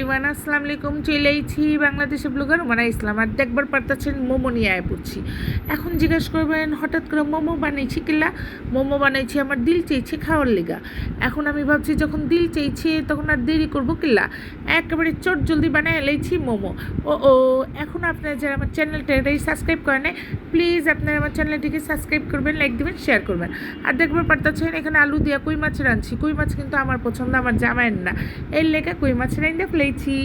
Everyone আসসালামু আলাইকুম, চলে আইছি বাংলাদেশে ব্লগার মানে ইসলাম। আর দেখবার পারতেছেন মোমো নিয়ে আয় পড়ছি এখন জিজ্ঞেস করবেন, হঠাৎ করে মোমো বানাইছি কিলা? মোমো বানাইছি আমার দিল চেয়েছে খাওয়ার লেগা। এখন আমি ভাবছি, যখন দিল চেয়েছে, তখন আর দেরি করব কিলা? একেবারে চট জলদি বানাই এলাইছি মোমো। ও ও, এখন আপনারা যারা আমার চ্যানেলটা সাবস্ক্রাইব করে নেয় প্লিজ আপনারা আমার চ্যানেলটিকে সাবস্ক্রাইব করবেন লাইক দেবেন শেয়ার করবেন। আর দেখবার পারতেছেন, এখানে আলু দিয়া কই মাছ রাঁধছি। কই মাছ কিন্তু আমার পছন্দ, আমার জামাইয়ের না। এর লেগে কই মাছ রাইন্দা ফেলেছি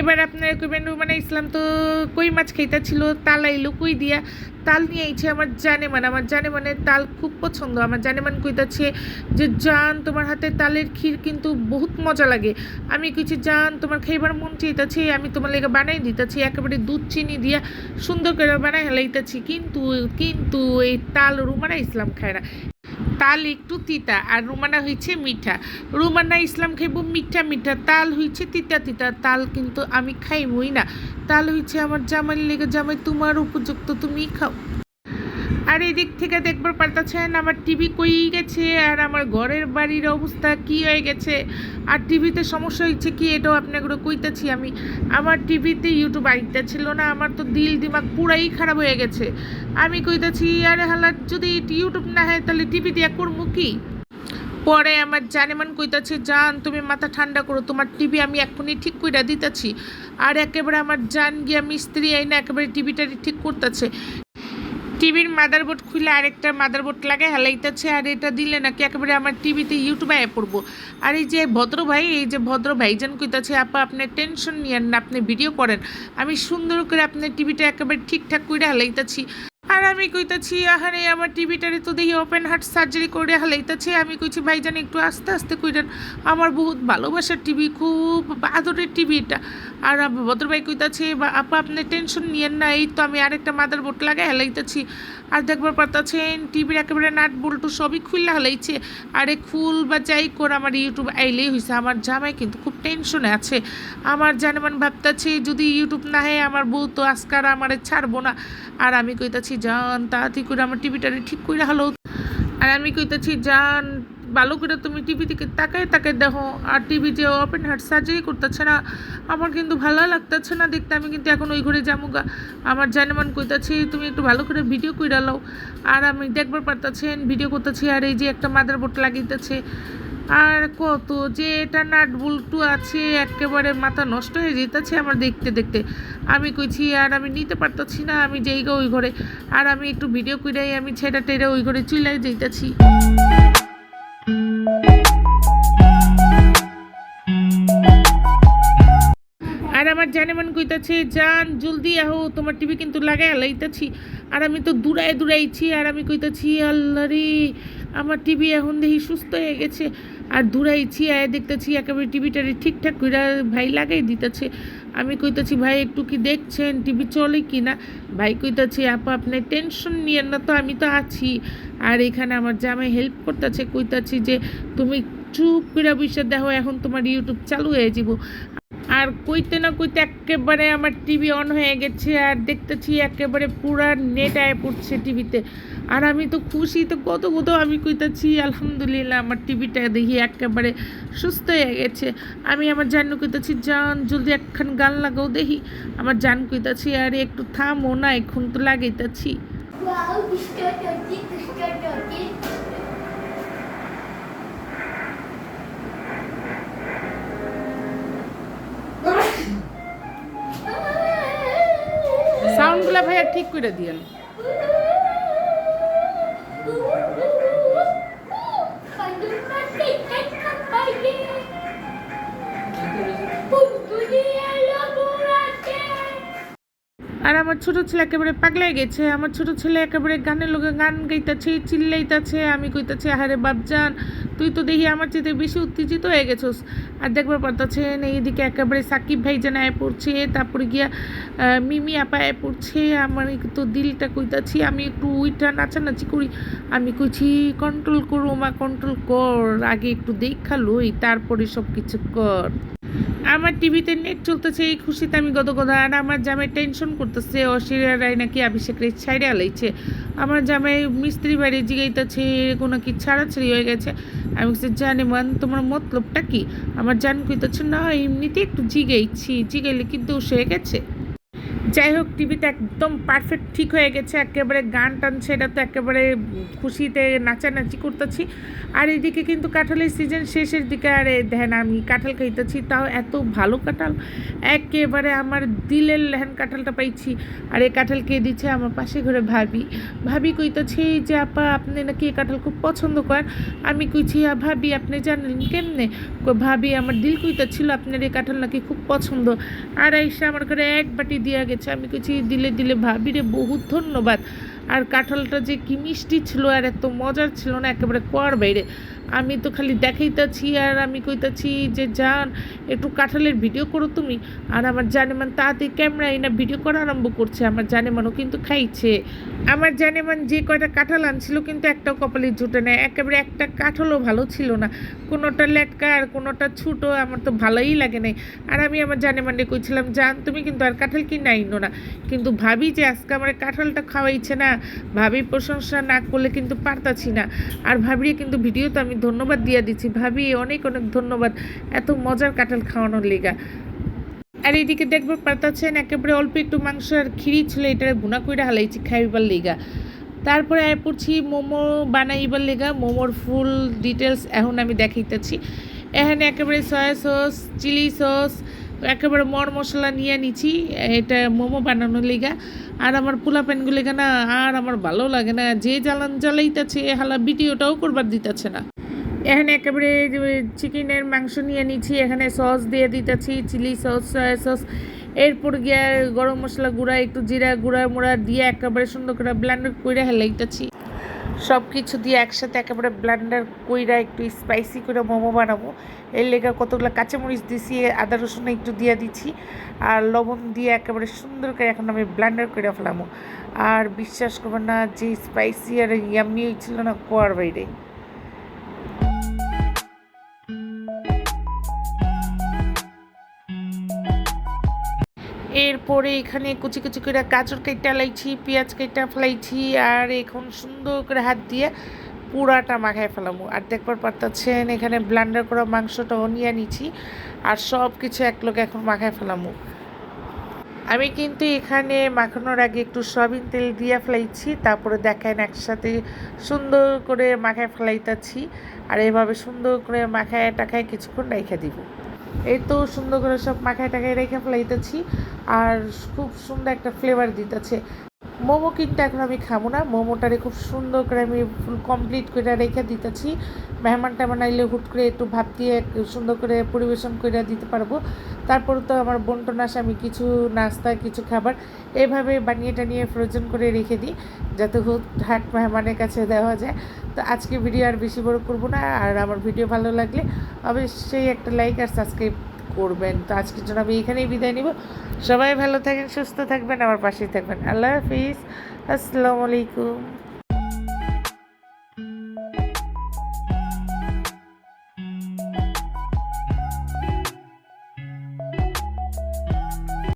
এবার আপনারা কইবেন মানে ইসলাম তো কই মাছ খাইতা ছিল তাল আইলো কই দিয়া? তাল নিয়ে আইছে আমার জানে মানে আমার জানে মানে তাল খুব পছন্দ। আমার জানে মানে কইতাছে যে, জান, তোমার হাতে তালের ক্ষীর কিন্তু বহুত মজা লাগে। আমি কইছি, জান, তোমার খাইবার মন চাইতাছে, আমি তোমার লেগে বানাই দিতেছি, একেবারে দুধ চিনি দিয়া সুন্দর করে বানাই হেলাইতেছি কিন্তু কিন্তু এই তাল রুমানা ইসলাম খায় না। তাল একটু তিতা, আর রুমানা হয়েছে মিঠা। রুমানা ইসলাম খাইব মিঠা মিঠা, তাল হয়েছে তিতা তিতা, তাল কিন্তু আমি খাইবই না। তাল হয়েছে আমার জামাই লেগে, জামাই তোমার উপযুক্ত তুমি খাও। আর এই দিক থেকে দেখবার পারতেছেন, আমার টিভি কই গেছে আর আমার ঘরের বাড়ির অবস্থা কি হয়ে গেছে? আর টিভিতে সমস্যা হয়েছে কি এটাও আপনাকে কইতেছি আমি। আমার টিভিতে ইউটিউব আইতে ছিল না, আমার তো দিল দিমাগ পুরাই খারাপ হয়ে গেছে। আমি কইতেছি, আরে হালাত যদি ইউটিউব না হয় তাহলে টিভি দিয়া করব কি? পরে আমার জানেমান কইতাছে, জান, তুমি মাথা ঠান্ডা করো, তোমার টিভি আমি এখনই ঠিক কইরা দিতেছি। আর একেবারে আমার জান গিয়া মিস্ত্রি আইনা একেবারে টিভিটা ঠিক করতেছে। টিভির মাদারবোর্ড খুলে আরেকটা মাদারবোর্ড লাগে হেলাইতেছে আর এটা দিলে নাকি একেবারে আমার টিভিতে ইউটিউবে পড়ব। আর এই যে ভদ্র ভাই, এই যে ভদ্র ভাইজান কইতাছে, আপা, আপনি টেনশন নিয়েন না, আপনি ভিডিও করেন আমি সুন্দর করে আপনার টিভিটা একেবারে ঠিকঠাক করে হেলাইতেছি। আর আমি কইতাছি, আহারে, আমার টিভিটারে তো দেখি ওপেন হার্ট সার্জারি করে হালাইতেছে। আমি কইছি, ভাইজান, একটু আস্তে আস্তে কইরেন। আমার বহুত ভালোবাসার টিভি, খুব আদরের টিভি এটা। আর ভদ্র ভাই কইতাছে, বা আপা, আপনি টেনশন নিয়েন না, এই তো আমি আরেকটা মাদার বোর্ড লাগাই হেলাইতেছি। আর দেখবার পারতাছেন, টিভির একেবারে নাট বল্টু সবই খুললা হেলাইছে। আরে খুল বা যাই করে, আমার ইউটিউব আইলেই হয়েছে আমার জামাই কিন্তু খুব টেনশনে আছে। আমার জানেমান ভাবতাছে, যদি ইউটিউব না হয়, আমার বউ তো আজকার আমারে ছাড়বো না। আর আমি কইতাছি, জান, তাড়াতাড়ি করে আমার টিভিটারে ঠিক করে হলো আর আমি কইতাছি, জান ভালো করে তুমি টিভি থেকে তাকায় তাকায় দেখো। আর টিভি যে ওপেন হার্ট সার্জারি করতেছে না, আমার কিন্তু ভালো লাগতেছে না দেখতে। আমি কিন্তু এখন ওই ঘরে যাব গা। আমার জানেমান কইতাছি, তুমি একটু ভালো করে ভিডিও কইরা লও। আর আমি দেখবার পারতাছেন ভিডিও করতেছি, আর এই যে একটা মাদার বোর্ড লাগিতেছে। আর কত যে এটা নাট বুলটু আছে, একেবারে মাথা নষ্ট হয়ে যেতেছে আমার দেখতে দেখতে। আমি কইছি, আর আমি নিতে পারতাছি না, আমি যেই গা ওই ঘরে। আর আমি একটু ভিডিও কইরাই আমি ছেড়া টেরা ওই ঘরে চুলাই যেতেছি আর আমার জানেমান কইতাছে, জান, জলদি আহো, তোমার টিভি কিন্তু লাগাই লাইতাছি। আর আমি তো দূরায় দূরাইছি, আর আমি কইতাছি, আল্লাহ রে, আমার টিভি এখন দেখি সুস্থ হয়ে গেছে। আর দূরাইছি, আয় দেখতেছি একেবারে টিভিটারে ঠিকঠাক করে ভাই লাগাই দিতেছে। আমি কইতাছি, ভাই, একটু কি দেখছেন? টিভি চলে কি না ভাই কইতাছে, আপা আপনি টেনশন নিয়েন না তো, আমি তো আছি। আর এখানে আমার জামাই হেল্প করতেছে, কইতাছি যে, তুমি চুপ করে বসে দেখো, এখন তোমার ইউটিউব চালু হয়ে যাব আর কইতে না কইতে একেবারে আমার টিভি অন হয়ে গেছে আর দেখতেছি একেবারে পুরা নেট আয় পড়ছে টিভিতে আর আমি তো খুশি, তো কত কত আমি কইতাছি, আলহামদুলিল্লাহ, আমার টিভিটা দেখি একেবারে সুস্থ হয়ে গেছে। আমি আমার জান কইতাছি, জান, জলদি একখান গান লাগাও দেখি। আমার জান কইতাছি, আরে একটু থামো না, এখন তো লাগাইতাছি। মোল্লা ভাইয়া ঠিক করে দিয়েন Oh! আর আমার ছোট ছেলে একেবারে পাগলাই গেছে। আমার ছোট ছেলে একেবারে গানের লোকে গান গাইতেছে, চিল্লাইতেছে, আমি কইতাছি, আহারে বাপজান, তুই তো দেখি আমার চেয়ে বেশি উত্তেজিত হয়ে গেছোস। আর দেখবার পারতাছেন এইদিকে একেবারে সাকিব ভাই যেন আয় পড়ছে, তারপরে গিয়া মিমি আপা আয় পড়ছে, আমার তো দিলটা কইতাছি, আমি একটু উইটা নাচানাচি করি। আমি কইছি, কন্ট্রোল করো মা, কন্ট্রোল কর, আগে একটু দেখা লই, তারপরে সব কিছু কর। আমার টিভিতে নেট চলতেছে, এই খুশিতে আমি গদগদা। আর আমার জামাই টেনশন করতেছে অশিরারাই নাকি অভিষেকের ছাইড়ে আলাইছে আমার জামাই মিস্ত্রি বাড়ি জিগাইতেছে, কোনো কি ছাড়াছাড়ি হয়ে গেছে। আমি বলছি, জানি মান, তোমার মতলবটা কি? আমার জান কইতেছে, না এমনিতে একটু জিগাইছি, জিগাইলে কিন্তু দোষ হয়ে গেছে? যাই হোক টিভিতে একদম পারফেক্ট ঠিক হয়ে গেছে একেবারে গান টান সেটা তো একেবারে খুশিতে নাচানাচি করতেছি। আর এদিকে কিন্তু কাঁঠালের সিজন শেষের দিকে আর দেখেন আমি কাঁঠাল খাইতেছি তাও এত ভালো কাঁঠাল একেবারে আমার দিলের লেহেন কাঁঠালটা পাইছি। আর এই কাঁঠাল কে দিচ্ছে আমার পাশে ঘরে ভাবি। ভাবি কইতেছে যে আপা আপনি নাকি এই কাঁঠাল খুব পছন্দ করেন? আমি কইছি "আ, ভাবি আপনি জানেন কেমনে? ভাবি আমার দিল কইতেছিল আপনার এই কাঁঠাল নাকি খুব পছন্দ। আর এসে আমার ঘরে এক বাটি দিয়া গেছে। আমি কিছু দিলে দিলে ভাবি রে বহুত ধন্যবাদ। আর কাঁঠালটা যে কি মিষ্টি ছিল আর এত মজার ছিল না, একেবারে কোয়ার বাইরে। আমি তো খালি দেখাইতেছি আর আমি কইতাছি যে যান একটু কাঁঠালের ভিডিও করো তুমি। আর আমার জানেমান তাড়াতাড়ি ক্যামেরা না ভিডিও করা আরম্ভ করছে, আমার জানেমানও কিন্তু খাইছে। আমার জানেমান যে কয়টা কাঁঠাল আনছিল কিন্তু একটাও কপালে জুটে নেয় একেবারে একটা কাঁঠালও ভালো ছিল না। কোনোটা লেটকা আর কোনোটা ছোটো, আমার তো ভালোই লাগে নাই। আর আমি আমার জানে মানে কইছিলাম, জান, তুমি কিন্তু আর কাঁঠাল কি নাইনো না। কিন্তু ভাবি যে আজকে আমার কাঁঠালটা খাওয়াইছে না ভাবি প্রশংসা না করলে কিন্তু পারতাছি না। আর ভাবিয়ে কিন্তু ভিডিও তো আমি ধন্যবাদ দিয়ে দিচ্ছি। ভাবি, অনেক অনেক ধন্যবাদ। এত মজার কাঁঠাল খাওয়ানোর লেগা। আর এইদিকে দেখব, পারতাছেন, একেবারে অল্প একটু মাংস আর খিরি ছিল এটা গুণা করে হালাইছি, খাইবার লেগা। তারপরে আয় পড়ছি, মোমো বানাইবার লেগা, মোমোর ফুল ডিটেলস এখন আমি দেখাইতেছি। এখানে একেবারে সয়া সস চিলি সস একেবারে মর মশলা নিয়ে নিছি, এটা মোমো বানানোর লেগা। আর আমার পোলা প্যানগুলো না, আর আমার ভালো লাগে না। যে জ্বালান জ্বালাইতেছে, হালা ভিডিওটাও করবার দিতেছে না। এখানে একেবারে চিকেনের মাংস নিয়ে নিচ্ছি এখানে সস দিয়ে দিতেছি, চিলি সস, সয়া সস। এরপর গিয়ে গরম মশলা গুঁড়া, একটু জিরা গুঁড়া মুড়া দিয়ে একেবারে সুন্দর করে ব্লেন্ডার করে হেলাইতেছি। সব কিছু দিয়ে একসাথে একেবারে ব্লান্ডার কইরা একটু স্পাইসি করে মোমো বানাবো। এর লেগে কতগুলো কাঁচামরিচ দিছি, আদা রসুন একটু দিয়ে দিচ্ছি আর লবণ দিয়ে একেবারে সুন্দর করে এখন আমি ব্লান্ডার করে ফেলামো। আর বিশ্বাস করবেন না, যে স্পাইসি আর ইয়ামি ছিল না কোয়ার বাইরে। এরপরে এখানে কুচি কুচি করে গাজর কেটে লাইছি, পেঁয়াজ কেটে ফেলাইছি, আর এখন সুন্দর করে হাত দিয়ে পুরাটা মাখায় ফেলামু আর দেখবার পারতাছেন, এখানে ব্লান্ডার করা মাংসটাও নিয়ে নিছি, আর সব কিছু এক লোক এখন মাখায় ফেলামু আমি কিন্তু এখানে মাখানোর আগে একটু সয়াবিন তেল দিয়ে ফেলাইছি, তারপরে দেখেন একসাথে সুন্দর করে মাখায় ফেলাইতাছি, আর এভাবে সুন্দর করে মাখায় টাকায় কিছুক্ষণ রেখে দিব। এই তো সুন্দর করে সব মাখায় টাকায় রেখে ফেলাইতেছি। আর খুব সুন্দর একটা ফ্লেভার দিতেছে। মোমো কিন্তু এখন আমি খাব না। মোমোটারে খুব সুন্দর করে আমি ফুল কমপ্লিট করে রেখে দিতেছি। মেহমান টেমান আইলে হুট করে একটু ভাত দিয়ে সুন্দর করে পরিবেশন করে দিতে পারব। তারপর তো আমার বন্টন আসে আমি কিছু নাস্তা, কিছু খাবার এভাবে বানিয়ে টানিয়ে ফ্রোজেন করে রেখে দিই, যাতে হুট হাট মেহমানের কাছে দেওয়া যায়। তো আজকে ভিডিও আর বেশি বড় করব না। আর আমার ভিডিও ভালো লাগলে অবশ্যই একটা লাইক আর সাবস্ক্রাইব করবেন। তো আজকের জন্য আমি এখানেই বিদায় নিব। সবাই ভালো থাকেন, সুস্থ থাকবেন, আমার পাশেই থাকবেন। আল্লাহ হাফিজ। আসসালামু আলাইকুম।